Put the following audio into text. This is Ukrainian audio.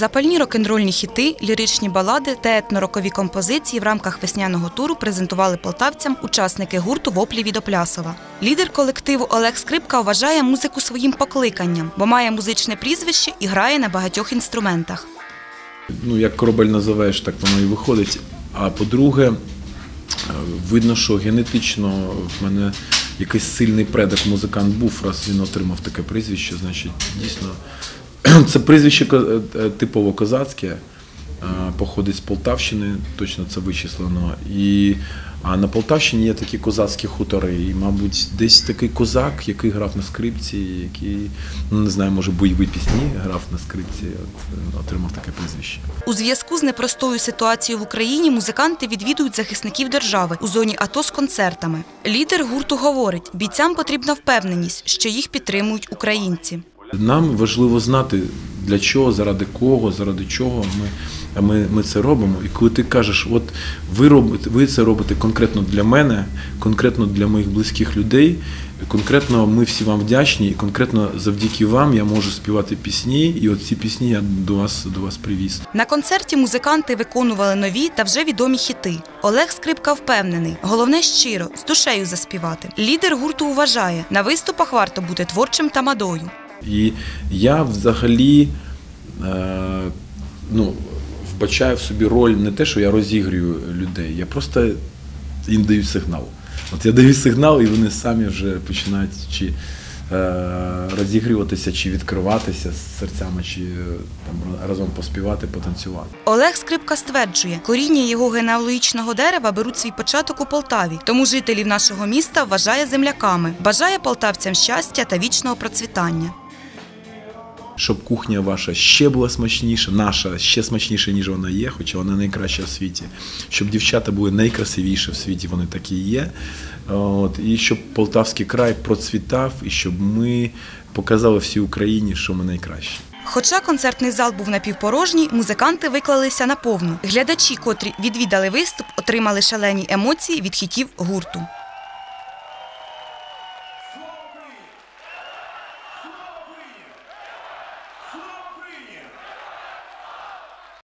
Запальні рок-н-рольні хіти, ліричні балади та етнорокові композиції в рамках весняного туру презентували полтавцям учасники гурту Воплі від Оплясова. Лідер колективу Олег Скрипка вважає музику своїм покликанням, бо має музичне прізвище і грає на багатьох інструментах. ну, як корабель називаєш, так воно і виходить. А по-друге, е, видно, що генетично в мене якийсь сильний предок музикант був, раз він отримав таке прізвище, значить, дійсно, це прізвище ко- е, типово козацьке, е, походить з Полтавщини, точно це вичислено. І, а на Полтавщині є такі козацькі хутори. І, мабуть, десь такий козак, який грав на скрипці, який, ну не знаю, може бойові пісні грав на скрипці, от, е, отримав таке прізвище. У зв'язку з непростою ситуацією в Україні музиканти відвідують захисників держави у зоні АТО з концертами. Лідер гурту говорить, бійцям потрібна впевненість, що їх підтримують українці. Нам важливо знати, для чого, заради кого, заради чого ми, ми, ми це робимо. І коли ти кажеш, от ви робите, ви це робите конкретно для мене, конкретно для моїх близьких людей, конкретно ми всі вам вдячні, і конкретно завдяки вам я можу співати пісні, і от ці пісні я до вас, до вас привіз. На концерті музиканти виконували нові та вже відомі хіти. Олег Скрипка впевнений, головне щиро, з душею заспівати. Лідер гурту вважає, на виступах варто бути творчим та мадою. І я взагалі е, ну, вбачаю в собі роль не те, що я розігрію людей, я просто їм даю сигнал. От я даю сигнал, і вони самі вже починають чи е, розігріватися, чи відкриватися з серцями, чи е, там разом поспівати, потанцювати. Олег Скрипка стверджує, коріння його генеалогічного дерева беруть свій початок у Полтаві, тому жителів нашого міста вважає земляками, бажає полтавцям щастя та вічного процвітання. Щоб кухня ваша ще була смачніша, наша ще смачніша, ніж вона є, хоча вона найкраща в світі. Щоб дівчата були найкрасивіші в світі, вони такі є. От, і щоб Полтавський край процвітав, і щоб ми показали всій Україні, що ми найкращі. Хоча концертний зал був напівпорожній, музиканти виклалися на повну. Глядачі, котрі відвідали виступ, отримали шалені емоції від хітів гурту.